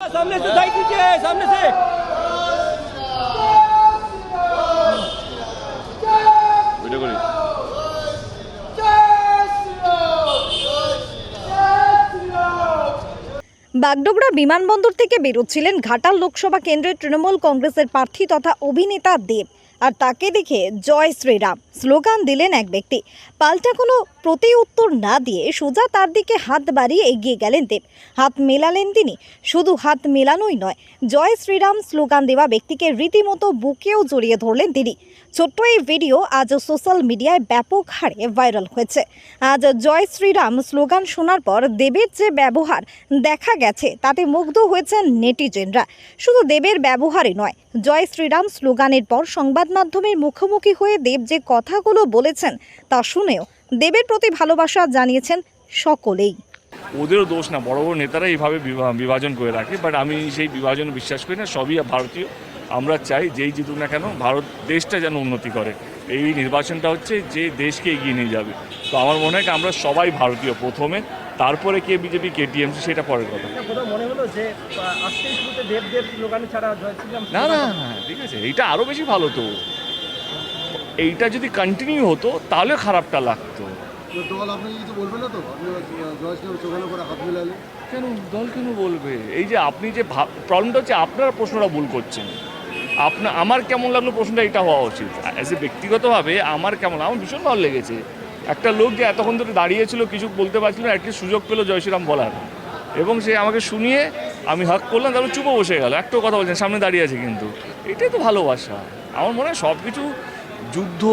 सामने से साइड कीजिए सामने से ভিডিও করি বাগডোগরা বিমানবন্দর থেকে বেরোচ্ছিলেন ঘাটাল লোকসভা কেন্দ্রের তৃণমূল কংগ্রেসের প্রার্থী তথা অভিনেতা দেব আর তাকে দেখে জয় শ্রীরাম। স্লোগান দিলেন এক ব্যক্তি। পাল্টা কোনো প্রতি উত্তর না দিয়ে সোজা তার দিকে হাত বাড়িয়ে এগিয়ে গেলেন দেব। হাত মেলালেন তিনি। শুধু হাত মেলানোই নয়, জয় শ্রীরাম স্লোগান দেওয়া ব্যক্তিকে রীতিমতো বুকেও জড়িয়ে ধরলেন তিনি। ছোট্ট এই ভিডিও আজ সোশ্যাল মিডিয়ায় ব্যাপক হারে ভাইরাল হয়েছে। আজ জয় শ্রীরাম স্লোগান শোনার পর দেবের যে ব্যবহার দেখা গেছে, তাতে মুগ্ধ হয়েছেন নেটিজেনরা। শুধু দেবের ব্যবহারই নয়, জয় শ্রীরাম স্লোগানের পর সংবাদ মাধ্যমের মুখোমুখি হয়ে দেব যে কথাগুলো বলেছেন তা শুনেও দেবের প্রতি ভালোবাসা জানিয়েছেন সকলেই। ওদেরও দোষ না, বড় বড় নেতারা এইভাবে বিভা- বিভাজন করে রাখে বাট আমি সেই বিভাজন বিশ্বাস করি না, সবই ভারতীয়। আমরা চাই যেই জিতুক না কেন, ভারত দেশটা যেন উন্নতি করে। এই নির্বাচনটা হচ্ছে যে দেশকে এগিয়ে নিয়ে যাবে। তো আমার মনে হয় আমরা সবাই ভারতীয় প্রথমে। তারপরে কে বিজেপি কে টিএমসি সেটা পরের কথা। মনে হলো যে আহ, দেব দেব স্লোগানে ছাড়া জয় না না ঠিক আছে এইটা আরও বেশি ভালো তো। এইটা যদি কন্টিনিউ হতো তাহলে খারাপটা লাগতো। তো দল আপনাকে কিছু বলবে না তো? আপনি জয়শ্রী চোখানো করে হাত মিলালে কেন দল কেন বলবে? এই যে আপনি যে প্রবলেমটা হচ্ছে আপনারা প্রশ্নটা ভুল করছেন। আপনার আমার কেমন লাগল প্রশ্নটা এটা হওয়া উচিত। অ্যাজ এ ব্যক্তিগতভাবে আমার কেমন আমার ভীষণ ভালো লেগেছে। একটা লোক যে এতক্ষণ ধরে দাঁড়িয়েছিল কিছু বলতে পারছিল না একটি সুযোগ পেল জয়শ্রীরাম বলার। এবং সে আমাকে শুনিয়ে আমি হাক করলাম, তারপর চুপো বসে গেল। একটাও কথা বলছেন সামনে দাঁড়িয়ে আছে কিন্তু। এটাই তো ভালোবাসা। আমার মনে হয় সব কিছু যুদ্ধ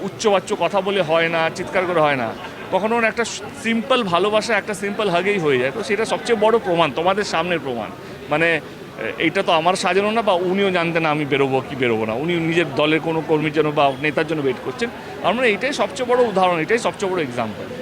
উচ্চবাচ্য কথা বলে হয় না, চিৎকার করে হয় না। কখনো একটা সিম্পল ভালোবাসা, একটা সিম্পল হাগেই হয়ে যায়। তো সেটা সবচেয়ে বড় প্রমাণ, তোমাদের সামনের প্রমাণ। মানে এ, এইটা তো আমার সাজানো না বা উনিও জানতেন না আমি বেরোবো কি বেরোবো না। উনি নিজের দলের কোনো কর্মীর জন্য বা নেতার জন্য ওয়েট করছেন। আমার এইটাই এটাই সবচেয়ে বড় উদাহরণ এটাই সবচেয়ে বড় এক্সাম্পল